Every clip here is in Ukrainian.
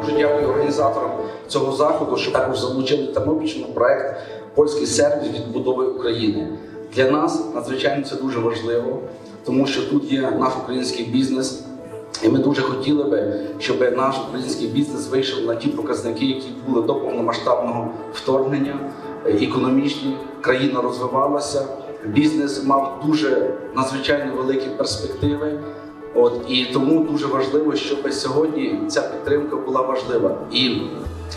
Дуже дякую організаторам цього заходу, що також залучили Тернопільщину проект Польський сервіс відбудови України. Для нас надзвичайно це дуже важливо, тому що тут є наш український бізнес. І ми дуже хотіли би, щоб наш український бізнес вийшов на ті показники, які були до повномасштабного вторгнення. Економічні країна розвивалася, бізнес мав дуже надзвичайно великі перспективи. От і тому дуже важливо, щоб сьогодні ця підтримка була важлива. І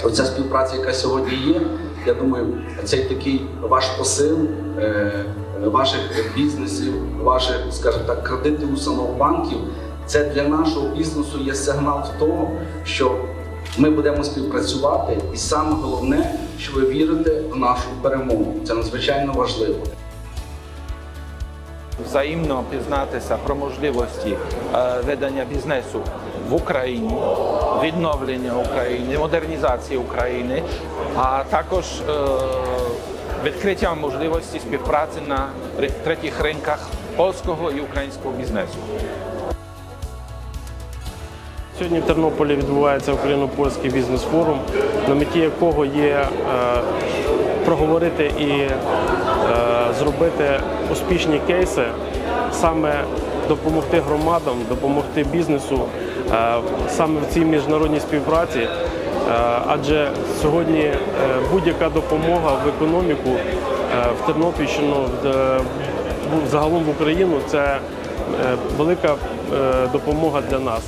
оця співпраця, яка сьогодні є, я думаю, цей такий ваш посил е, ваших бізнесів, ваших, скажімо так, кредитів установ банків, це для нашого бізнесу є сигнал в того, що ми будемо співпрацювати, і саме головне, що ви вірите в нашу перемогу. Це надзвичайно важливо. Взаємно пізнатися про можливості е, ведення бізнесу в Україні, відновлення України, модернізації України, а також е, відкриття можливості співпраці на третіх ринках польського і українського бізнесу. Сьогодні в Тернополі відбувається Україно-польський бізнес-форум, на меті якого є е, проговорити і зробити успішні кейси, саме допомогти громадам, допомогти бізнесу е, саме в цій міжнародній співпраці. Е, Адже сьогодні е, будь-яка допомога в економіку в Тернопільщину, загалом в Україну це велика допомога для нас.